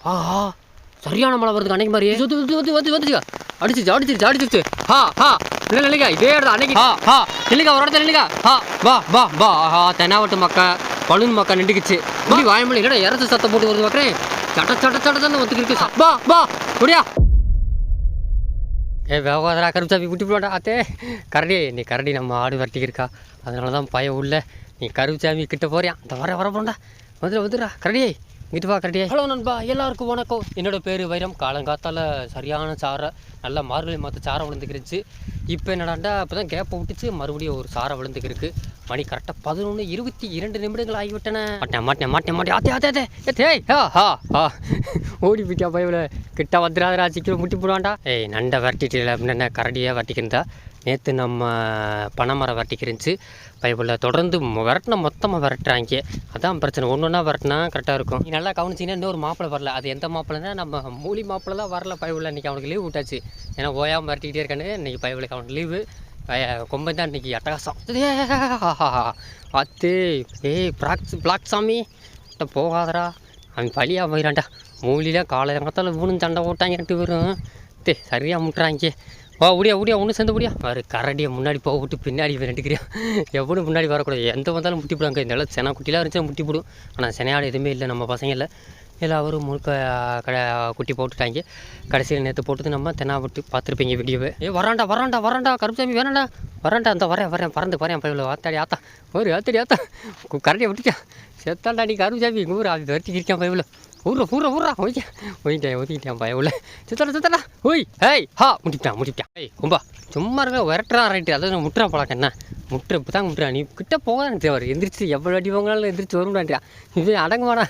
ஆஹா சரியான மழை வருது அன்னைக்கு மாதிரி வந்து வந்து வந்து வந்து வந்துச்சுக்கா அடிச்சிச்சு அடிச்சிருச்சு அடிச்சிருச்சு. ஹா ஹா இல்லை இல்லைங்க இதே இடத்துல அன்னைக்கு. ஹா ஹா. இல்லைங்க ஒரு இடத்துல இல்லைங்க ஹா வா வா வா. ஆஹா தென்னாவட்டு மக்கா பழுன் மக்கா நின்றுக்குச்சு. முடி வாயமொழி இல்லைடா இறத்து சத்தம் போட்டு வருது பார்க்குறேன் சட்ட சட்ட சட்ட தான் ஒத்துக்கிருக்கு வா வா முடியா ஏ வேகாதரா கருப்பு விட்டு போடா அத்தே கரடி நீ கரடி நம்ம ஆடு வரட்டிக்கிருக்கா. அதனால தான் பயம் உள்ள. நீ கருப்புசாமி கிட்ட போறியா? அந்த வர வர போண்டா. வந்துடா வந்துடா கரடியே. இங்கிட்டு வா கரடியே. ஹலோ நண்பா எல்லாருக்கும் வணக்கம். என்னோட பேர் வைரம். காலங்காத்தால சரியான சாரை நல்லா மார்கழி மாற்ற சாரை விழுந்துக்கிருச்சு இப்போ என்னடாண்டா இப்போ தான் கேப்பை விட்டுச்சு. மறுபடியும் ஒரு சாரை விழுந்துக்கிருக்கு மணி கரெக்டாக பதினொன்று இருபத்தி இரண்டு நிமிடங்கள் ஆகிவிட்டன. மாட்டேன் மாட்டேன் மாட்டேன் மாட்டேன் ஆத்தே ஆத்தே ஆத்தே. ஏ தேய் ஹா ஹா ஹா. ஓடி போயிட்டா பயவில் கிட்ட வந்துடாதரா சீக்கிரம் முட்டி போடுவான்டா. ஏய் நண்டை விரட்டிட்டு என்ன கரடியாக விரட்டிக்கிருந்தா. நேற்று நம்ம பனைமரம் விரட்டிக்கிருந்துச்சு பைபிளில் தொடர்ந்து விரட்டினா மொத்தமாக விரட்டுறாங்க. அதான் பிரச்சனை. ஒன்று ஒன்றா விரட்டினா கரெக்டாக இருக்கும். நீ நல்லா கவனிச்சிங்கன்னா இன்னொரு மாப்பிள்ளை வரல. அது எந்த மாப்பிள்ளைனா நம்ம மூலி மாப்பிள்ளை தான் வரல. பைபிளில் இன்றைக்கி அவனுக்கு லீவ் விட்டாச்சு. ஏன்னா ஓயாமல் விரட்டிக்கிட்டே இருக்கானு. இன்றைக்கி பைபிளுக்கு அவனுக்கு லீவு கொம்பை தான் இன்றைக்கி அட்டகாசம். அத்து ஏய் பிளாக் பிளாக் சாமி. போகாதரா போகாதடா. அவன் பழியாக போயிடான்டா மூலியில் காலையில் மத்தால இவனும் சண்டை போட்டாங்க ரெண்டு பேரும். தே சரியாக முட்டுறாங்க. வா உடியா உடியா ஒன்று சேர்ந்து முடியா அவர் கரடியை முன்னாடி போக விட்டு பின்னாடி ரெண்டுக்கிறியா எவ்வளோ முன்னாடி வரக்கூடாது. எந்த வந்தாலும் முட்டி போடுவாங்க. இந்த அளவு சென குட்டிலாம் இருந்துச்சு முட்டி போடும். ஆனால் செனையாடு எதுவுமே இல்லை. நம்ம பசங்களில் எல்லாரும் முழுக்க கடை குட்டி போட்டுட்டாங்க. கடைசியில் நேற்று போட்டது நம்ம தென்னாவட்டு பார்த்துருப்பீங்க வீடியோவை. ஏ வராண்டா வராண்டா வராண்டா கருப்புசாமி வேணாண்டா. வராண்டா அந்த வரேன் வரேன். பறந்து வரேன் பையில ஆத்தாடி ஆத்தா. ஒரு ஆத்தாடி ஆத்தா. கரடியை விட்டுட்டான் செத்தாண்டா நீ கருப்புசாமி. ஊர் அது வெட்டி இருக்கான் ஊர்ற ஊர்ற ஊர்றா. ஒய்யா ஒய்ட்டேன் ஒதுக்கிட்டேன் பய உள்ள சித்தடா சித்தடா ஓய் ஹேய் ஹா முட்டிட்டான் முட்டிட்டான் ஏய் கும்பா சும்மா இருக்க விரட்டுறா ரைட்டு. அதாவது முட்டுறா பழக்கம் என்ன? முட்டுற இப்போ தான் முட்டுறா. நீ கிட்ட போகாது தேவர் எந்திரிச்சு எவ்வளோ அடி போங்கனாலும் எந்திரிச்சு வரும்டான்டா. இது அடங்க வாடா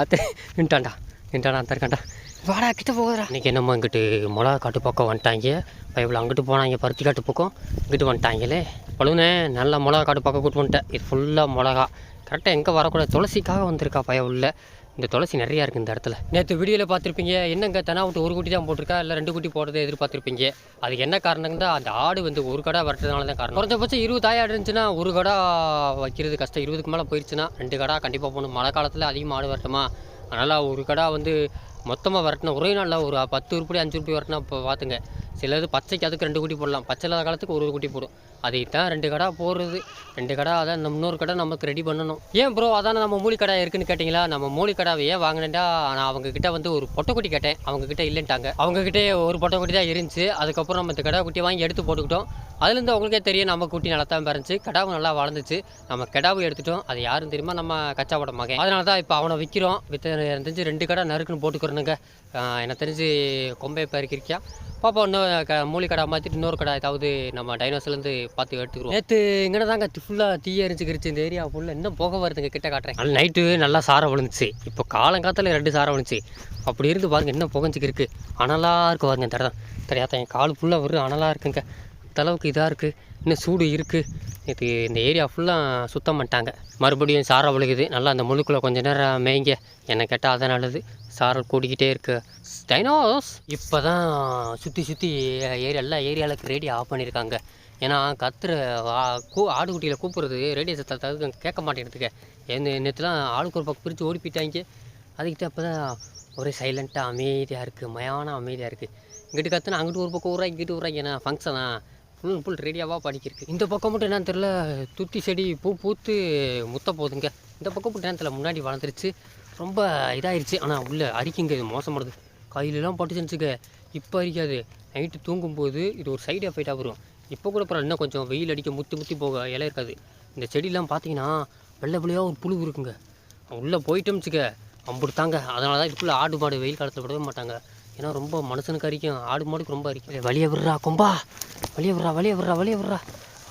ஆத்தே நின்ட்டான்டா நின்ட்டாடா அந்த இருக்கான்டா. வாடா கிட்ட போகாதடா. இன்றைக்கி என்னமோ இங்கிட்டு மிளகா காட்டு பக்கம் வந்துட்டாங்க. பைபிள் அங்கிட்டு போனாங்க பருத்தி காட்டு பக்கம். இங்கிட்டு வந்துட்டாங்களே. பழுனே நல்லா மிளகா காட்டு பக்கம் கூட்டு வந்துட்டேன். இது ஃபுல்லாக மிளகா. கரெக்டாக எங்கே வரக்கூடாது. துளசிக்காக வந்திருக்கா பய உள்ள. இந்த துளசி நிறையா இருக்குது இந்த இடத்துல. நேற்று வீடியோவில் பார்த்துருப்பீங்க. என்னங்க தெனாவட்டு ஒரு குட்டி தான் போட்டிருக்கா? இல்லை ரெண்டு குட்டி போடுறதை எதிர்பார்த்துருப்பீங்க. அதுக்கு என்ன காரணங்கன்னா அந்த ஆடு வந்து ஒரு கடை வரதுனால தான் காரணம். குறைஞ்சபட்சம் இருபது ஆடு இருந்துச்சுன்னா ஒரு கடை வைக்கிறது கஷ்டம். இருபதுக்கு மேலே போயிடுச்சுன்னா ரெண்டு கடை கண்டிப்பாக போகணும். மழை காலத்தில் அதிகமாக ஆடு வரட்டுமா? அதனால் ஒரு கடை வந்து மொத்தமாக வரட்டினா ஒரே நாளில் ஒரு பத்து உருப்படி அஞ்சு உருப்படி வரட்டினா இப்போ பார்த்துங்க சிலது பச்சைக்கு அதுக்கு ரெண்டு குட்டி போடலாம். பச்சை இல்லாத காலத்துக்கு ஒரு ஒரு குட்டி போடும். அதை தான் ரெண்டு கடை போடுறது. ரெண்டு கடை அதான் நம்ம இன்னொரு கடை நமக்கு ரெடி பண்ணணும். ஏன் ப்ரோ அதான் நம்ம மூலி கடை இருக்குன்னு கேட்டிங்களா? நம்ம மூலி கடாவை ஏன் வாங்கினேன்டா? நான் அவங்கக்கிட்ட வந்து ஒரு பொட்டைக்குட்டி கேட்டேன். அவங்கக்கிட்ட இல்லைன்ட்டாங்க. அவங்கக்கிட்டே ஒரு பொட்டைக்குட்டி தான் இருந்துச்சு. அதுக்கப்புறம் நம்ம இந்த கடை குட்டியை வாங்கி எடுத்து போட்டுக்கிட்டோம். அதுலேருந்து அவங்களுக்கே தெரியும் நம்ம குட்டி நல்லா தான் பிறந்துச்சு கடாவு நல்லா வளர்ந்துச்சு. நம்ம கடாவு எடுத்துட்டோம். அது யாரும் தெரியுமா? நம்ம கச்சாவோட மகன். அதனால தான் இப்போ அவனை விற்கிறோம் விற்று எனக்கு தெரிஞ்சு ரெண்டு கடை நறுக்குன்னு போட்டுக்கிறனுங்க. எனக்கு தெரிஞ்சு கொம்பை பறிக்கிறிக்கா பாப்பா இன்னும் க மூலி கடை மாற்றிட்டு இன்னொரு கடை ஏதாவது நம்ம டைனோஸ்லேருந்து பார்த்து எடுத்துக்கிறோம். நேற்று இங்கே தாங்க ஃபுல்லாக தீய எரிஞ்சுக்கிருச்சு. இந்த ஏரியா ஃபுல்லாக இன்னும் போக வருதுங்க கிட்ட காட்டுறேன். அது நைட்டு நல்லா சாரம் விழுந்துச்சு. இப்போ காலங்காலத்தில் ரெண்டு சாரம் விழுந்துச்சு. அப்படி இருந்து பாருங்க இன்னும் புகஞ்சிக்கிருக்கு. அனலாக இருக்கு பாருங்க இந்த இடம். தெரியாத? என் கால் ஃபுல்லாக வரும் அனலாக இருக்குங்க. அளவுக்கு இதாக இருக்குது இன்னும் சூடு இருக்குது இது இந்த ஏரியா ஃபுல்லாக சுத்தம் பண்ணிட்டாங்க. மறுபடியும் சாரம் விழுகுது. நல்லா அந்த முழுக்குள்ள கொஞ்சம் நேரம் மேய்ங்க. என்னை கேட்டால் அதான் நல்லது. சாரல் கூடிக்கிட்டே இருக்கு. டைனோஸ்! இப்போ தான் சுற்றி சுற்றி ஏரியா எல்லா ஏரியாவுக்கு ரேடியோ ஆஃப் பண்ணியிருக்காங்க ஏன்னா கத்துற கூ ஆடுகுட்டியில் கூப்பிட்றது ரேடியோ சத்தத்தை கேட்க மாட்டேங்கிறதுக்கு. என்ன நேற்றுலாம் ஆளுக்கு ஒரு பக்கம் பிரித்து ஓடி போயிட்டாங்க அதுக்கிட்ட அப்போ தான் ஒரே சைலண்ட்டாக அமைதியாக இருக்குது மயான அமைதியாக இருக்குது இங்கிட்டு கத்துனா அங்கிட்டு ஒரு பக்கம் ஊரா இங்கிட்டு ஊரா ஏன்னா ஃபங்க்ஷனா ஃபுல் ஃபுல் ரேடியாவாக படிக்கிருக்கு இந்த பக்கம் மட்டும் என்னன்னு தெரில துத்தி செடி பூ பூத்து முத்த போகுதுங்க இந்த பக்கம் மட்டும் என்னன்னு தெரியல முன்னாடி வளர்ந்துருச்சு. ரொம்ப இதாகிருச்சு ஆனால் உள்ளே அரிக்குங்க இது மோசமானது. கையிலலாம் பட்டுச்சுச்சுக்க இப்போ அரிக்காது. நைட்டு தூங்கும்போது இது ஒரு சைடு எஃபெக்டாக வரும். இப்போ கூட பரவாயில்ல இன்னும் கொஞ்சம் வெயில் அடிக்க முத்தி முத்தி போக இலை இருக்காது. இந்த செடியெலாம் பார்த்தீங்கன்னா வெள்ளை புள்ளியாக ஒரு புழு இருக்குங்க. உள்ளே போயிட்டோம்ச்சுக்க அம்புட்டு தாங்க அதனால தான் இதுக்குள்ளே ஆடு மாடு வெயில் காலத்தில் விடவே மாட்டாங்க. ஏன்னா ரொம்ப மனுஷனுக்கு அரிக்கும் ஆடு மாடுக்கு ரொம்ப அரிக்கும். வழியை விடுறா கொம்பா. வழியை விடுறா வழியை விடுறா வழியை விடுறா.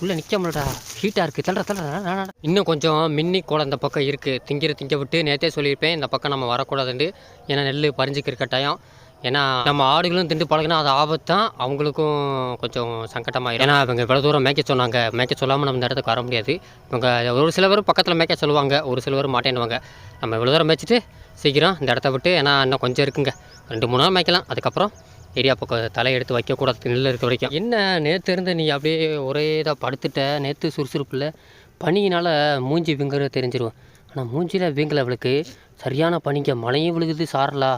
உள்ளே நிற்க முடியலடா. ஹீட்டாக இருக்குது தள்ளுற தள்ளுற இன்னும் கொஞ்சம் மின்னி கூட இந்த பக்கம் இருக்குது திங்கிற திங்க விட்டு நேற்றே சொல்லியிருப்பேன். இந்த பக்கம் நம்ம வரக்கூடாதுண்டு. ஏன்னா நெல் பறிஞ்சுக்கிற கட்டாயம். ஏன்னா நம்ம ஆடுகளும் திண்டு பழகினா அது ஆபத்தான். அவங்களுக்கும் கொஞ்சம் சங்கட்டமாயிடும் ஏன்னா இவங்க இவ்வளோ தூரம் மேய்க்க சொன்னாங்க. மேய்க்க சொல்லாமல் நம்ம இந்த இடத்துக்கு வர முடியாது. இவங்க ஒரு சில பேர் பக்கத்தில் மேய்க்க சொல்லுவாங்க. ஒரு சில பேர் மாட்டேன்னுவாங்க. நம்ம இவ்வளோ தூரம் மேய்ச்சிட்டு சீக்கிரம் இந்த இடத்த விட்டு ஏன்னா இன்னும் கொஞ்சம் இருக்குங்க. ரெண்டு மூணு நாள் மேய்க்கலாம். அதுக்கப்புறம் ஏரியா பக்கம் தலை எடுத்து வைக்கக்கூடாது. நெல் இருக்க வரைக்கும். என்ன நேற்று இருந்து நீ அப்படியே ஒரே இதாக படுத்துட்ட? நேற்று சுறுசுறுப்பில் பனியினால் மூஞ்சி விங்குறது தெரிஞ்சிருவேன் ஆனால் மூஞ்சியில் வீங்கல அவளுக்கு சரியான பனிங்க. மழையும் விழுகுது சாரலா.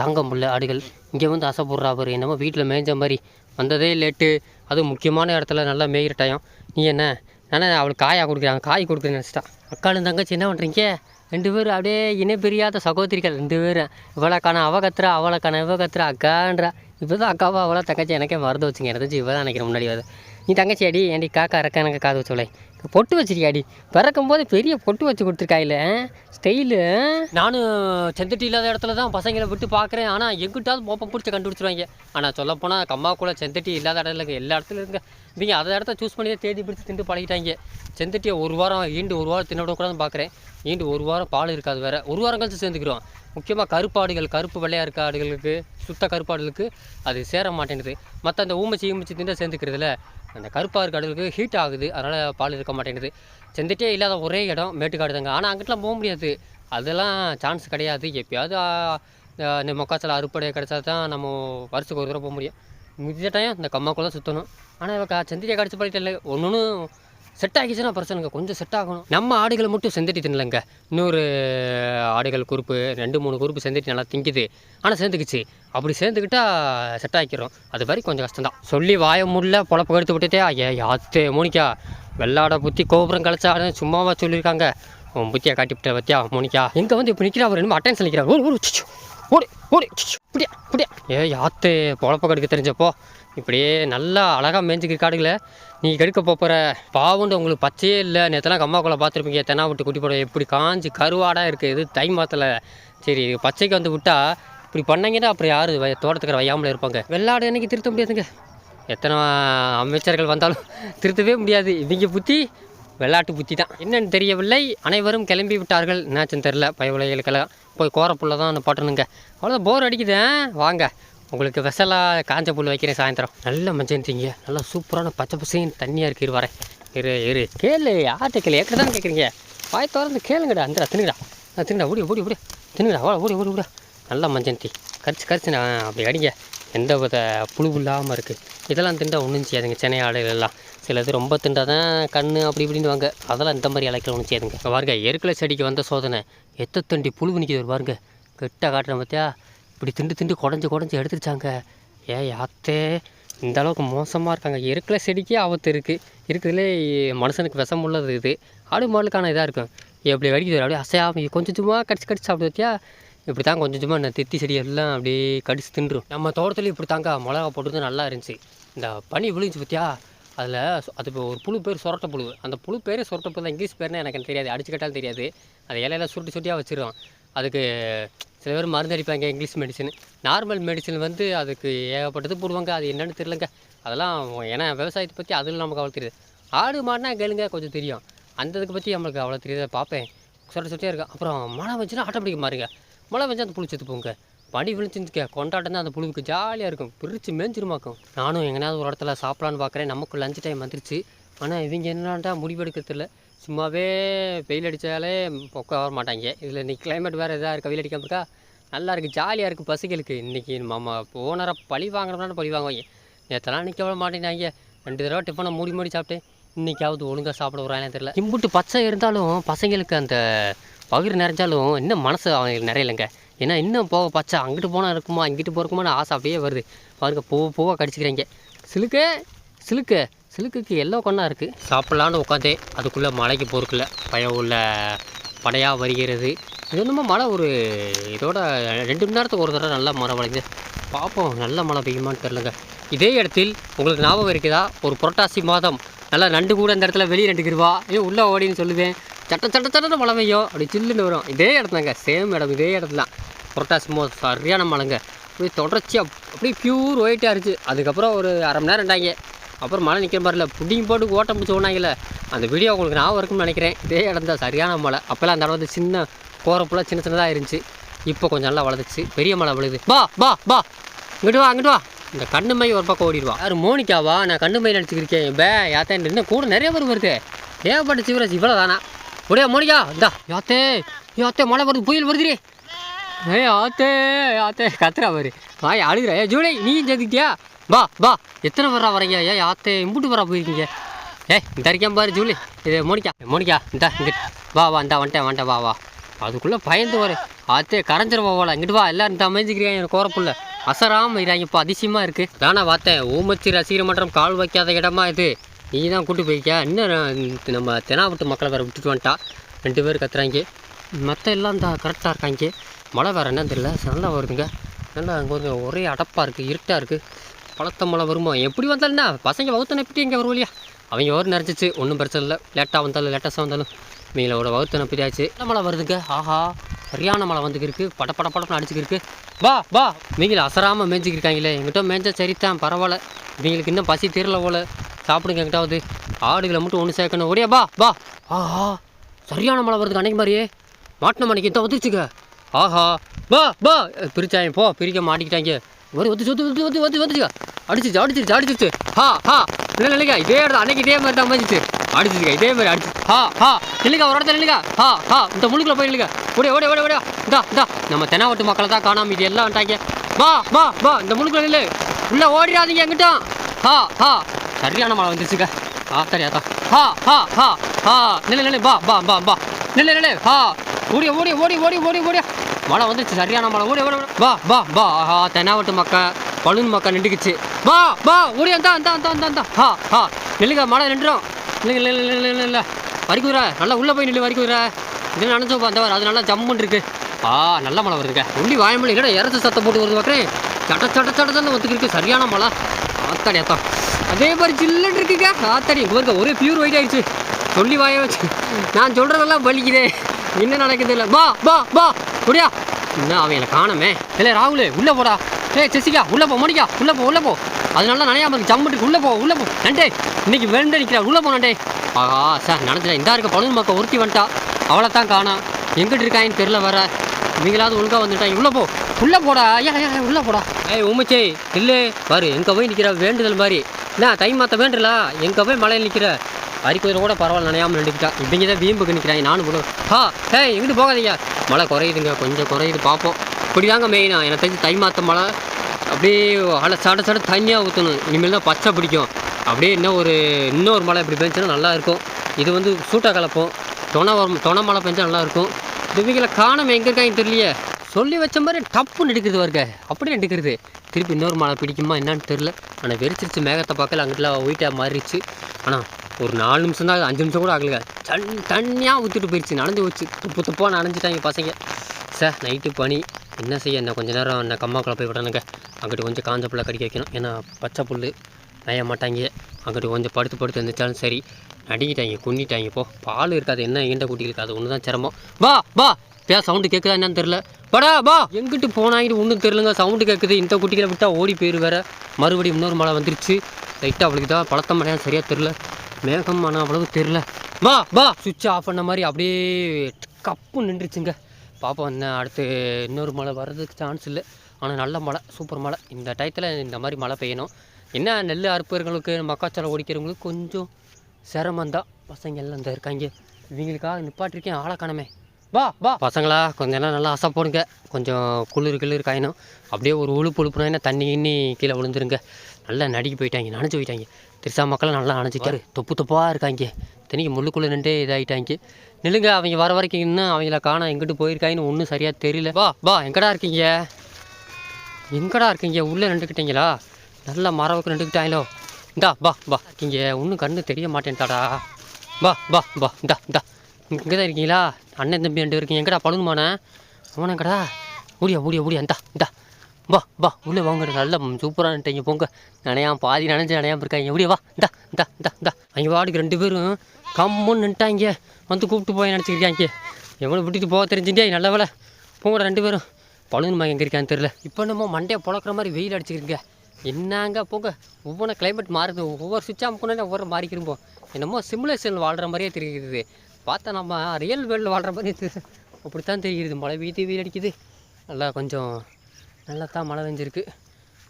தாங்க முடியல. ஆடுகள் இங்கே வந்து அசைப்படுறா அவர் என்னமோ வீட்டில் மேய்ஞ்ச மாதிரி. வந்ததே லேட்டு அதுவும் முக்கியமான இடத்துல நல்லா மேய்கிற டைம் நீ என்ன? ஆனால் அவளுக்கு காயாக கொடுக்குறாங்க காய் கொடுக்குறேன்னு நினச்சிட்டான். அக்காலும் தங்கச்சி என்ன பண்ணுறீங்க ரெண்டு பேரும் அப்படியே இணை பிரியாத சகோதரிகள் ரெண்டு பேரும். இவளை காண அவ கத்துறா அவளை இவ கத்துறா அக்கான்றா. இப்போ தான் அக்காவா அவளை? தங்கச்சி எனக்கே மறந்து வச்சுங்க. எனக்கு இவ தான் நினைக்கிறேன் முன்னாடி வந்து நீ தங்கச்சி அடி ஏன்டி காக்கா இறக்க எனக்கு காது வச்சோலை பொட்டு வச்சிருக்கியாடி. பிறக்கும் போது பெரிய பொட்டு வச்சு கொடுத்துருக்காயில ஸ்டைலு. நானும் செந்தட்டி இல்லாத இடத்துல தான் பசங்களை விட்டு பார்க்குறேன். ஆனால் எங்கிட்டாவது மோப்பம் பிடிச்சி கண்டுபிடிச்சிருவாங்க. ஆனால் சொல்லப்போனால் கம்மாக்குள்ள செந்தட்டி இல்லாத இடத்துல இருக்க எல்லா இடத்துல இருங்க. இவங்க அதை இடத்த சூஸ் பண்ணி தான் தேடி பிடிச்சி திண்டு பழகிட்டாங்க. செந்தட்டியை ஒரு வாரம் ஈண்டு ஒரு வாரம் தின்ன விடக்கூடாதுன்னு பார்க்குறேன். ஈண்டு ஒரு வாரம் பால் இருக்காது வேறு. ஒரு வாரம் கழிச்சு சேர்ந்துக்கிறோம் முக்கியமாக கருப்பாடுகள் கருப்பு வெள்ளையாக இருக்க ஆடுகளுக்கு சுத்த கருப்பாடுகளுக்கு அது சேர மாட்டேங்குது. மற்ற அந்த ஊமச்சி ஈமச்சி திண்டை சேர்ந்துக்கிறதுல அந்த கருப்பாக இருக்க ஹீட் ஆகுது. அதனால் பால் இருக்க மாட்டேங்குது. செந்துட்டே இல்லாத ஒரே இடம் மேட்டுக்காடு தாங்க ஆனால் அங்கிட்டலாம் போக முடியாது. அதெல்லாம் சான்ஸ் கிடையாது. எப்பயாவது இந்த மொக்காச்சல அறுப்படை கிடச்சா தான் நம்ம வருஷத்துக்கு ஒரு தடவை போக முடியும். மிச்ச டைம் இந்த கம்மாக்குள்ளே சுற்றணும் ஆனால் இவ செந்திட்டியை கடிச்சு பழிட்டு இல்லை ஒன்று செட் ஆகிச்சுன்னா பிரச்சனைங்க கொஞ்சம் செட் ஆகணும். நம்ம ஆடுகளை மட்டும் செந்தட்டி தின்னலைங்க இன்னொரு ஆடுகள் குறுப்பு ரெண்டு மூணு குறுப்பு செந்தட்டி நல்லா திங்குது. ஆனால் சேர்ந்துக்குச்சு. அப்படி சேர்ந்துக்கிட்டா செட் ஆகிக்கிறோம். அது மாதிரி கொஞ்சம் கஷ்டம்தான். சொல்லி வாய முடியல பொழப்பு எடுத்து விட்டுட்டே ஐயா யாத்தே மோனிக்கா வெள்ளாட புத்தி கோபுரம் கழிச்சாடுன்னு சும்மாவா சொல்லியிருக்காங்க? உன் புத்தியை காட்டிவிட்ட பத்தியா மோனிக்கா இங்கே வந்து இப்போ நிற்கிறா அவர் என்னமோ அட்டன்ஸ் நிற்கிறார் ஓடு ஓடு ஓடு ஓடு இப்படியா இப்படியா ஏ யாத்தே பொழப்ப கெடுக்க தெரிஞ்சப்போ இப்படியே நல்லா அழகாக மேய்ஞ்சிக்கிற காடுகளை நீ கெடுக்க போகிற பாவுண்டு உங்களுக்கு பச்சையே இல்லை. நேற்றுலாம் கம்மாக்குள்ளே பார்த்துருப்பீங்க. தென்னா விட்டு குட்டி போட எப்படி காஞ்சி கருவாடாக இருக்குது இது தை மாத்தில். சரி இது பச்சைக்கு வந்து விட்டா இப்படி பண்ணீங்கன்னா அப்புறம் யார் வய தோட்டத்துக்கிற வையாமல் இருப்பாங்க. வெள்ளாடு என்னைக்கு திருத்த முடியாதுங்க. எத்தனை அமைச்சர்கள் வந்தாலும் திருத்தவே முடியாது. இவங்க புத்தி வெள்ளாட்டு புத்தி தான் என்னென்னு தெரியவில்லை. அனைவரும் கிளம்பி விட்டார்கள். என்னாச்சுன்னு தெரில பயவுலைகளுக்கெல்லாம் போய் கோரப்புள்ள தான் பாட்டணுங்க அவ்வளோதான் போர் அடிக்குது வாங்க. உங்களுக்கு வெசலாக காஞ்ச புல் வைக்கிறேன் சாயந்தரம். நல்ல மஞ்சள் தீங்க நல்லா சூப்பரான பச்சை பசைன்னு தண்ணியாக இருக்கு இரு வரேன் இரு இரு. கேளு யார்கிட்ட கேளு. ஏற்கனவே தானே கேட்குறீங்க வாய் திறந்து கேளுங்கடா. அந்த தின்னுடா தின்னுடா ஓடி ஓடி ஓடி. தின்னுடா வா ஓடி ஓடி ஓடி. நல்லா மஞ்சள் தீ கரிச்சு கரிச்சு நான் அப்படி அடிங்க. எந்த வித புழு இல்லாமல் இருக்குது இதெல்லாம் திண்டா ஒன்றும் செய்யாதுங்க. சென்னை ஆடுகள் எல்லாம். சிலது ரொம்ப திண்டா தான் கண் அப்படி இப்படின்னு வாங்க அதெல்லாம் இந்த மாதிரி இலைக்கிற ஒன்று சேருங்க பாருங்க எருக்கலை செடிக்கு வந்த சோதனை. எத்த தண்டி புழு நிற்கிது பாருங்க. கெட்ட காட்டுறேன் பார்த்தியா இப்படி திண்டு திண்டு குடஞ்சி குடஞ்சி எடுத்துருச்சாங்க. ஏ யாத்தே. இந்த அளவுக்கு மோசமாக இருக்காங்க. இருக்கிற செடிக்கே ஆபத்து இருக்குது இருக்கிறதுலே மனுஷனுக்கு விஷம் உள்ளது இது. ஆடு மாடுக்கான இதாக இருக்கும். எப்படி வடிக்குது அப்படியே அசையாம கொஞ்சம் சும்மா கடிச்சு கடிச்சு சாப்பிட்டு பார்த்தியா இப்படி தான் கொஞ்சம் கொஞ்சமாக இந்த தித்தி செடி எல்லாம் அப்படியே கடிச்சு தின்றும். நம்ம தோட்டத்துலேயும் இப்படி தாங்க மிளகா போட்டுருந்து நல்லா இருந்துச்சு. இந்த பனி விழுந்துச்சு பார்த்தியா அதில் அது இப்போ ஒரு புழு பேர் சொரட்ட புழு. அந்த புழு பேர் சொரட்ட புழு தான் இங்கிலீஷ் பேர்னா எனக்கு தெரியாது. அடிச்சு கேட்டாலும் தெரியாது. அது இலையில சுருட்டி சுட்டியாக வச்சிருவோம் அதுக்கு சில பேர் மருந்து அடிப்பாங்க இங்கிலீஷ் மெடிசன் நார்மல் மெடிசன் வந்து அதுக்கு ஏகப்பட்டது போடுவாங்க. அது என்னென்னு தெரியலங்க. அதெல்லாம் ஏன்னா விவசாயத்தை பற்றி அதில் நமக்கு அவ்வளோ தெரியாது. ஆடு மாடுனா கேளுங்க கொஞ்சம் தெரியும். அந்த இதுக்கு பற்றி நம்மளுக்கு அவ்வளோ தெரியாத பார்ப்பேன் சொட்ட சொட்டியாக இருக்கும். அப்புறம் மழை வந்துச்சுன்னா ஆட்டோமேட்டிக் மாறுங்க. மழை வச்சு அந்த புழு செத்து போங்க பனி விழுந்துச்சுக்க கொண்டாட்டம் தான் அந்த புழுவுக்கு ஜாலியாக இருக்கும். பிரித்து மேஞ்சிருமாக்கும். நானும் எங்கேயாவது ஒரு இடத்துல சாப்பிட்லான்னு பார்க்குறேன். நமக்கு லஞ்ச் டைம் வந்துருச்சு. ஆனால் இவங்க என்னடா முடிவெடுக்கிறதில்ல சும்மாவே வெயில் அடித்தாலே உட்கார வர மாட்டாங்க. இதில் இன்றைக்கி கிளைமேட் வேறு எதாக இருக்கா? வெயில் அடிக்காம இருக்கா? நல்லா இருக்குது ஜாலியாக இருக்குது பசுகளுக்கு. இன்றைக்கி நம்ம ஓனரை பழி வாங்கினோம்னா பழி வாங்குவாங்க. நேற்றெல்லாம் நிற்க விட மாட்டேங்கிறாங்க ரெண்டு தடவை டிஃபனை மூடி மூடி சாப்பிட்டேன். இன்றைக்காவது ஒழுங்காக சாப்பிட வரானே தெரியல. இம்புட்டு பச்சை இருந்தாலும் பசங்களுக்கு அந்த பகிர் நிறைஞ்சாலும் இன்னும் மனசு அவங்களுக்கு நிறையலைங்க. ஏன்னா இன்னும் போக பச்சை அங்கிட்டு போனால் இருக்குமா இங்கிட்டு போகிறக்குமான ஆசை அப்படியே வருது. பாருங்க பூ பூவாக கடிச்சிக்கிறீங்க. சிலுக்கு சிலுக்கு சிலுக்குக்கு எல்லோ கொண்டா இருக்குது சாப்பிட்லான்னு உட்காந்தே அதுக்குள்ளே மலைக்கு பொறுக்கல பயம் உள்ள படையாக வருகிறது. இது வந்து மழை ஒரு இதோட ரெண்டு மணி நேரத்துக்கு ஒரு தடவை நல்லா மழை வளைஞ்சு பார்ப்போம் நல்ல மழை பெய்யுமான்னு தெரிலங்க இதே இடத்தில் உங்களுக்கு ஞாபகம் இருக்குதா? ஒரு புரட்டாசி மாதம். நல்லா நண்டு கூட இந்த இடத்துல வெளியே நண்டுக்கிடுவா ஏ உள்ளே ஓடின்னு சொல்லுவேன். சட்ட சட்ட சட்ட மழை பெய்யும். அப்படி சில்லுன்னு வரும். இதே இடத்துலங்க சேம் இடம் இதே இடத்துல. புரட்டாசி மாதம் சரியான மழைங்க. அப்படியே தொடர்ச்சியாக அப்படியே பியூர் ஒயிட்டாக இருந்துச்சு. அதுக்கப்புறம் ஒரு அரை மணி நேரம் ரெண்டாங்க அப்புறம் மழை நிற்கிற மாதிரில புடிங்கி போட்டு ஓட்டம் பிடிச்சி ஓனாங்கல்ல அந்த வீடியோ உங்களுக்கு ஞாபகம் இருக்கும்னு நினைக்கிறேன். இதே இடம் தான் சரியான மழை. அப்போல்லாம் அந்த இடம் வந்து சின்ன கோரப்புல சின்ன சின்னதாக இருந்துச்சு. இப்போ கொஞ்சம் நல்லா வளர்ந்துச்சு. பெரிய மழை விழுது. பா பா பா இங்கிட்டு வா அங்கிட்டு வா. இந்த கண்ணு மை ஒரு பக்கம் ஓடிடுவா. யார் மோனிக்காவா நான் கண்ணுமை நினச்சிக்கிருக்கேன் பே யாத்தேன் இன்னும் கூட நிறைய பேர் வருது. ஏகப்பட்ட சிவராஜ் இவ்வளோ தானா ஒரே மோனிக்கா இந்தா யாத்தே யாத்தே மழை வருது புயல் வருதுரே ஏய் ஆத்தே ஆத்தே கத்துறா பாரு. வாய் அழுகுற. ஏ ஜூலை நீயும் சேர்த்துக்கிட்டியா பா பா எத்தனை பேரா வரீங்க? ஏ ஆத்தே இம்புட்டு பேரா போயிருக்கீங்க? ஏய் இந்த இருக்கேன் பாரு ஜூலி. இது மோனிகா. மோனிகா இந்தா இங்க வா வா இந்தா வந்துட்டேன் வந்துட்டேன். வா வா. அதுக்குள்ளே பயந்து வர. ஆத்தே கரைஞ்சிருவா போல. இங்கிட்டு வா. எல்லாரும் இந்த அமைஞ்சிக்கிறீங்க எனக்கு கோரப்புள்ள அசராமல் இறாங்கப்பா அதிசயமாக இருக்குது தானே பார்த்தேன் ஊமச்சி ரசிகர் மன்றம் கால் வைக்காத இடமா இது. நீ தான் கூட்டு போயிருக்கியா இன்னும் நம்ம தெனாவட்டு மக்களை வேறு விட்டுட்டு வந்துட்டா? ரெண்டு பேர் கத்துறாங்க. மற்ற எல்லாம் இந்த கரெக்டாக இருக்காங்க. மழை வேறு என்ன தெரியல. நல்லா வருதுங்க. நல்லா அங்கே ஒரு ஒரே அடப்பாக இருக்குது இருட்டாக இருக்குது பழத்த மழை வருமா? எப்படி வந்தாலும் என்ன பசங்க வகுத்து நப்பிட்டு இங்கே வரும் இல்லையா அவங்க ஒரு நிறைஞ்சிச்சு. ஒன்றும் பிரச்சனை இல்லை. லேட்டாக வந்தாலும் லேட்டஸாக வந்தாலும் மீனோட வகுத்து நப்பிட்டாச்சு. என்ன மழை வருதுங்க? ஆஹா சரியான மழை வந்துக்கிருக்கு. பட பட படப்பட அடிச்சுக்கிருக்கு. வா வா. மீங்கள அசராமல் மேய்ஞ்சிக்கிருக்காங்களே எங்கிட்ட மேய்ஞ்சா சரிதான் பரவாயில்ல. இவங்களுக்கு இன்னும் பசி தீரல போல. சாப்பிடுங்க எங்கிட்டாவது. ஆடுகளை மட்டும் ஒன்று சேர்க்கணும். ஒடியா பா பா ஆஹா சரியான மழை வருது அன்னைக்கு மாதிரியே. மாட்டின மணிக்கு இந்த வந்துருச்சுங்க ஆஹா. பா பா பிரிச்சாயம் போ. பிரிக்க மாட்டிக்கிட்டாங்க ஒரு வந்து சொத்து வந்து வந்து வந்து வந்துச்சுங்க அடிச்சிச்சு அடிச்சிருச்சு அடிச்சிருச்சு. ஹா ஹா. இல்லை இல்லைங்க இதே இடத்துல அன்னைக்கு இதே மாதிரி தான் வந்துச்சு அடிச்சிச்சுங்க இதே மாதிரி அடிச்சு. ஹா ஹா. இல்லைங்க ஒரு இடத்துல இல்லைங்க ஹா ஹா. இந்த முழுக்கில் போய் இல்லைங்க ஓடியா ஓடியா ஓடியா ஓடியா. இந்தா இந்தா. நம்ம தெனாவட்டு மக்களை தான் காணாம இது எல்லாம் வந்துட்டாங்க வா வா வா. இந்த முழுக்கில் இல்லை உள்ளே ஓடிடாதீங்க எங்கிட்ட. ஹா ஹா. சரியான மழை வந்துருச்சுங்க. ஆத்தாடி ஆத்தா ஹா ஹா ஹா ஹா. நில்லு நில்லு பா பா பா பா. நில்லு நில்லு ஹா. ஓடி ஓடி ஓடி ஓடி ஓடி ஓடியா மழை வந்துச்சு சரியான மழை ஓடி ஓடி பா பா பா. ஹா தென்னாவட்டு மக்கா பலூன் மக்கா நின்றுக்குச்சு. பா பா ஓடி அந்த அந்த அந்த அந்த அந்த ஹா ஹா. நில்லுங்க மழை நின்றுடும் இல்லைங்க இல்லை இல்லை இல்லை இல்லை இல்லை வரிக்குற நல்லா உள்ளே போய் நில்லு வரிக்குற இது நினச்சோ பார்த்தவர் அது நல்லா ஜம்முன்னு ஆ நல்ல மழை வருதுங்க. உள்ளி வாயமலை இல்லைடா இறச்சி சத்தம் போட்டு வருது பார்க்குறேன். சட்ட சட்ட சட்டத்தான் வந்துருக்கு சரியான மழை ஆத்தாடி அத்தான் அதே மாதிரி சில்லுன்னு இருக்குங்க. ஆத்தாடி இங்கே பாருங்க ஒரே பியூர் ஒயிட் ஆயிடுச்சு. சொல்லி வாய வச்சு. நான் சொல்கிறதெல்லாம் பலிக்குதே என்ன நடக்குது இல்லை பா பா பா முடியா என்ன அவன் என்னை காணமே. இல்லை ராகுல் உள்ளே போடா. ஏ ஜெசிகா உள்ளே போ மணிக்கா உள்ளே போ உள்ளே போ. அதனால நனையாம இருக்கு ஜம்முட்டுக்கு உள்ளே போ உள்ளே போ. நண்டே இன்னைக்கு வெண்டு நிற்கிறா உள்ளே போ நண்டே ஆஹா சார் நினச்சிட்டேன் இந்தா இருக்க பழுது மக்கள் ஒருத்தி வந்துட்டா. அவளை தான் காணா. எங்கிட்டு இருக்காயின்னு தெரில வர நீங்களாவது ஒழுங்கா வந்துட்டாங்க. உள்ளே போ. உள்ளே போடா. ஐயா ஐயா உள்ளே போடா. ஏய் உமிச்சே இல்லை. பாரு எங்கே போய் நிற்கிற வேண்டுதல் மாதிரி. என்ன தை மாற்ற வேண்டுல எங்கே போய் மலையில் நிற்கிற அரிக்குதிரை கூட பரவாயில்ல நினையாமல் நின்றுக்கிட்டா இப்படிங்க தான் வீம்புக்கு நிற்கிறாங்க நானும் போடுவேன் ஹா ஹே எங்கிட்டு போகாதீங்க? மழை குறையுதுங்க கொஞ்சம் குறையுது பார்ப்போம் இப்படி தாங்க மெயினாக எனக்கு தெரிஞ்சு தை மாற்ற மழை அப்படியே அலை சட சட தண்ணியாக ஊற்றணும் இனிமேல் தான் பச்சை பிடிக்கும். அப்படியே இன்னும் ஒரு இன்னொரு மழை இப்படி பெஞ்சுன்னா நல்லா இருக்கும். இது வந்து சூட்டாக கலப்போம். தொணை வரும் தொணை மழை பெஞ்சால் நல்லாயிருக்கும் இவங்களை காணாம எங்கே இருக்காங்க தெரியலையே. சொல்லி வச்ச மாதிரி டப்புன்னு எடுக்கிறது வருங்க அப்படியே எடுக்கிறது திருப்பி இன்னொரு மழை பிடிக்குமா என்னன்னு தெரில ஆனால் வெறிச்சிருச்சு மேகத்தை பார்க்கல அங்கிட்டலாம் ஒயிட்டாக மாறிடுச்சு. ஆனால் ஒரு நாலு நிமிஷம் தான் அஞ்சு நிமிஷம் கூட ஆகலைங்க. தன் தண்ணியாக ஊற்றிட்டு போயிடுச்சு நனைஞ்சு வச்சு துப்பு துப்பாக நனைஞ்சிட்டாங்க பசங்க. சார் நைட்டு பனி. என்ன செய்ய என்ன கொஞ்ச நேரம் என்ன கம்மாக்குள்ள போய் விடணுங்க. அங்கிட்டு கொஞ்சம் காஞ்ச புள்ள கடிக்க வைக்கணும். ஏன்னா பச்சை புல் நய மாட்டாங்க. அங்கிட்டு கொஞ்சம் படுத்து படுத்து இருந்துச்சாலும் சரி. நடிக்கிட்டாங்க குன்னிட்டாங்க போ பால் இருக்காது என்ன ஈண்ட குட்டி இருக்காது. ஒன்று தான் சிரமம். வா வா பே சவுண்டு கேட்குதா என்னன்னு தெரில படா பா எங்கிட்டு போனாங்கிட்டு ஒன்றும் தெரிலங்க சவுண்டு கேட்குது இந்த குட்டிகளை விட்டால் ஓடி போயிரு வேற. மறுபடியும் இன்னொரு மழை வந்துருச்சு. லைட்டாக அவளுக்கு தான் பழத்த மழையா? சரியாக தெரில மேகம் ஆனால் அவ்வளவு தெரில வா வா. சுவிட்ச் ஆஃப் பண்ண மாதிரி அப்படியே கப்பு நின்றுச்சுங்க. பாப்போம் என்ன அடுத்து இன்னொரு மழை வர்றதுக்கு சான்ஸ் இல்லை. ஆனால் நல்ல மழை சூப்பர் மழை. இந்த டயத்தில் இந்த மாதிரி மழை பெய்யணும். என்ன நெல் அறுப்பவர்களுக்கு மக்காச்சோளம் ஒடிக்கிறவங்களுக்கு கொஞ்சம் சிரமந்தான் பசங்க எல்லாம் இந்த இருக்காங்க. இவங்களுக்காக நிப்பாட்டிருக்கேன். ஆளை காணமே. வா வா. பசங்களா கொஞ்ச நேரம் நல்லா அசை போடுங்க. கொஞ்சம் குளிர் கிளிர் காயணும். அப்படியே ஒரு உழுப்பு உழுப்புனா தண்ணி கிண்ணி கீழே விழுந்துருங்க. நல்லா நடுக்கி போயிட்டாங்க நனைஞ்சு போயிட்டாங்க. திருசா மக்களும் நல்லா நனைஞ்சிட்டாரு தொப்பு தொப்பாக இருக்காங்க. தனிக்கு முள்ளுக்குள்ளே நின்று இதாகிட்டாங்க நில்லுங்க அவங்க வர வரைக்கும் இன்னும் அவங்கள காண எங்கிட்டு போயிருக்காங்கன்னு ஒன்றும் சரியாக தெரியல. வா வா எங்கடா இருக்கீங்க? எங்கடா இருக்கீங்க? உள்ளே நின்றுக்கிட்டீங்களா? நல்ல மரவுக்கு நின்றுக்கிட்டாங்களோ? இந்தா வா வா. இருக்கீங்க ஒன்றும் கண்ணு தெரிய மாட்டேன்ட்டாடா வா வா வா. இந்தா இந்தா. இங்கே தான் இருக்கீங்களா? அண்ணன் தம்பி ரெண்டு இருக்கீங்க. எங்கடா பழுகுமாண்ணே? கடா ஓடியா ஓடியா ஓடியா. இந்தா இந்தா. வா வா. உள்ளே வாங்க. நல்ல சூப்பராக போங்க. நினையாம் பாதி நினைஞ்சு நனையாம இருக்காங்க. ஓடியா வா. இந்தா இந்தா இந்தா இந்தா. அங்கே வாடுக்கு ரெண்டு பேரும் கம்முன்னு நின்ட்டாங்க. வந்து கூப்பிட்டு போய் நினச்சிருக்காங்க எவ்வளோ விட்டுட்டு போக தெரிஞ்சுட்டே நல்ல வேலை போங்கடா ரெண்டு பேரும். பழுதுமா எங்கே இருக்கான்னு தெரில இப்போ என்னமோ மண்டையை புழக்கிற மாதிரி வெயில் அடிச்சிருக்கீங்க என்னங்க போங்க. ஒவ்வொன்றும் கிளைமேட் மாறுது. ஒவ்வொரு சுவிட்ச் ஆஃப் ஒவ்வொரு மாறிக்கிருப்போம் என்னமோ சிமுலேஷன் வாழ்கிற மாதிரியே தெரிகிறது பார்த்தா நம்ம ரியல் வேர்ல்டு வாழ்கிற மாதிரி தெரியுது அப்படித்தான் தெரியுது. மழை வீட்டு வெயில் அடிக்குது. நல்லா கொஞ்சம் நல்லா தான் மழை பெஞ்சிருக்கு.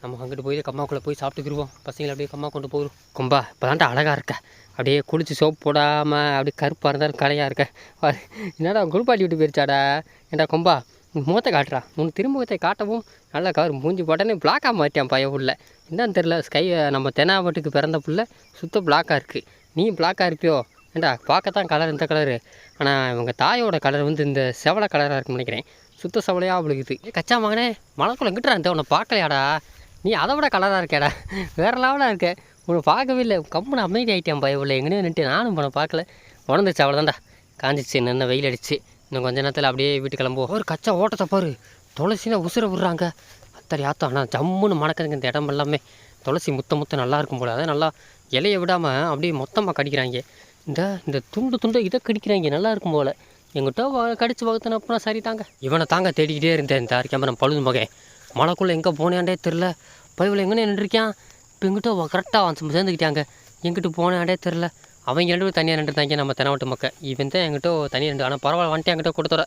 நம்ம அங்கிட்டு போய் கம்மாக்குள்ளே போய் சாப்பிட்டுக்கிருவோம். பசங்களை அப்படியே கம்மா கொண்டு போகிறோம் கும்பா இப்போ அழகாக இருக்க. அப்படியே குளிச்சு சோப் போடாமல் அப்படியே கருப்பாக இருந்தாலும் கலையாக இருக்க. என்னடா குளிப்பாட்டி விட்டு போயிருச்சாடா? ஏன்டா கொம்பா முகத்தை காட்டுறா. உன் திருமுகத்தை காட்டவும் நல்லா கவர் மூஞ்சி போட்டனே பிளாக்காக மாற்றியான் பையன் உள்ள என்னன்னு தெரில ஸ்கை நம்ம தெனாவட்டுக்கு பிறந்த புள்ள சுத்த பிளாக்காக இருக்குது நீ பிளாக்காக இருப்பியோ? ஏண்டா பார்க்கத்தான் கலர் இந்த கலரு ஆனால் இவங்க தாயோட கலர் வந்து இந்த செவலை கலராக இருக்குன்னு நினைக்கிறேன். சுத்த செவலையாக அவளுக்குது ஏ கச்சா மகனே மலக்குள்ள கிட்டுறா இந்த உன்னை பார்க்கலையாடா? நீ அதை விட கலராக இருக்கேடா. வேறு லெவலாக இருக்க. உன்னை பார்க்கவே இல்லை. கம்முன்னு அமைதி ஆகிட்டேன் பய உள்ள எங்கேனே நானும் உன்னை பார்க்கல. உணர்ந்துச்சு அவ்வளோதான்டா காஞ்சிச்சு நின்று வெயில் அடிச்சு. இன்னும் கொஞ்ச நேரத்தில் அப்படியே வீட்டு கிளம்புவோம். ஒரு கச்சா ஓட்டத்தை பாரு. துளசினா உசுர விட்றாங்க. அத்தனை ஆத்தம். ஆனால் ஜம்முன்னு மணக்கிறதுக்கு இந்த இடம் எல்லாமே துளசி முத்த முத்த நல்லா இருக்கும் போல. அதை நல்லா இலையை விடாமல் அப்படியே மொத்தமாக கடிக்கிறாங்க. இந்த இந்த துண்டு துண்டு இதை கடிக்கிறாங்க நல்லா இருக்கும் போல. எங்கிட்ட வ- கடிச்சு வகுத்துன அப்புறம் சரி தாங்க. இவனை தாங்க தேடிக்கிட்டே இருந்தேன் இந்த கேமரா பழுது மகன். மலைக்குள்ளே எங்கே போனேன்டே தெரில பைவில் எங்கன்னு நின்றுருக்கேன். இப்போ எங்கிட்ட கரெக்டாக வந்து சேர்ந்துக்கிட்டாங்க. எங்கிட்ட போனேன்டே தெரில அவங்க ரெண்டு பேரும் தனியாக நின்றுட்டாங்க நம்ம தெனாவட்டு மக்கள். இவன் தான் எங்கிட்ட தனியாக நின்று ஆனால் பரவாயில்ல வந்துட்டு என்கிட்ட கொடுத்துற.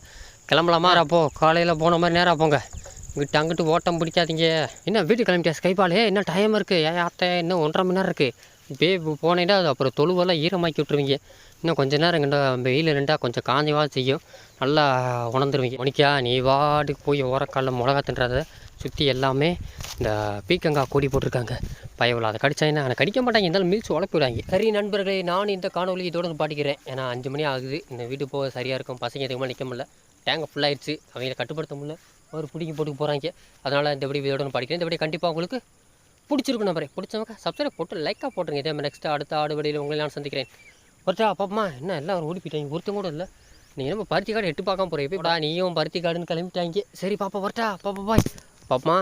கிளம்பலாமா அப்போ காலையில் போன மாதிரி நேரம் போங்க. இங்கிட்ட அங்கிட்டு ஓட்டம் பிடிக்காதீங்க. என்ன வீட்டுக்கு கிளம்பிட்டியா ஸ்கைபாலே என்ன டைம் இருக்குது ஏன் அத்தை இன்னும் ஒன்றரை மணி நேரம் இருக்குது இப்போயே போனேன்னா அது அப்புறம் தொழுவெல்லாம் ஈரமாக்கி விட்ருவீங்க இன்னும் கொஞ்ச நேரம் கண்டா வெயில் ரெண்டாக கொஞ்சம் காஞ்சவா செய்யும். நல்லா உணர்ந்துருவீங்க. உனிக்கா நீ வாட்டுக்கு போய் ஓரக்காலில் மிளகா தின்றத. சுற்றி எல்லாமே இந்த பீக்கங்காய் கொடி போட்டிருக்காங்க. பயவில் அதை கடிச்சாங்கன்னா அதை கடிக்க மாட்டாங்க. இருந்தாலும் மீல்ஸ் உழப்பி விடாங்க சரி நண்பர்களே நான் இந்த காணொலி இதோட பாட்டிக்கிறேன். ஏன்னா அஞ்சு மணி ஆகுது. இந்த வீட்டு போக சரியாக இருக்கும். பசங்க எதுவுமே நிற்க முடியல. டேங்கை ஃபுல்லாகிடுச்சு அவங்கள கட்டுப்படுத்த முடியல. ஒரு பிடிங்கி போட்டு போகிறாங்க அதனால் இந்த வீடியோ இதோட படிக்கிறேன் இந்த வீடியோ கண்டிப்பாக உங்களுக்கு பிடிச்சிருக்கும் நம்பரே. பிடிச்சவங்க சப்ஸ்கிரைப் போட்டு லைக்காக போட்டுருங்க. இதே மாதிரி நெக்ஸ்ட்டு அடுத்த ஆடு வழியில் உங்களை நான் சந்திக்கிறேன். ஒருத்தா பாப்பமா என்ன எல்லாம் ஓடி போயிட்டாங்க ஒருத்தன் கூட இல்லை. நீங்கள் நம்ம பருத்தி காடு எட்டு பார்க்காம போகிறீங்க போடா நீயும் பருத்தி காடுன்னு கிளம்பிட்டாங்க. சரி பாப்பா வரட்டா. பாப்பா பாய் பாப்பா.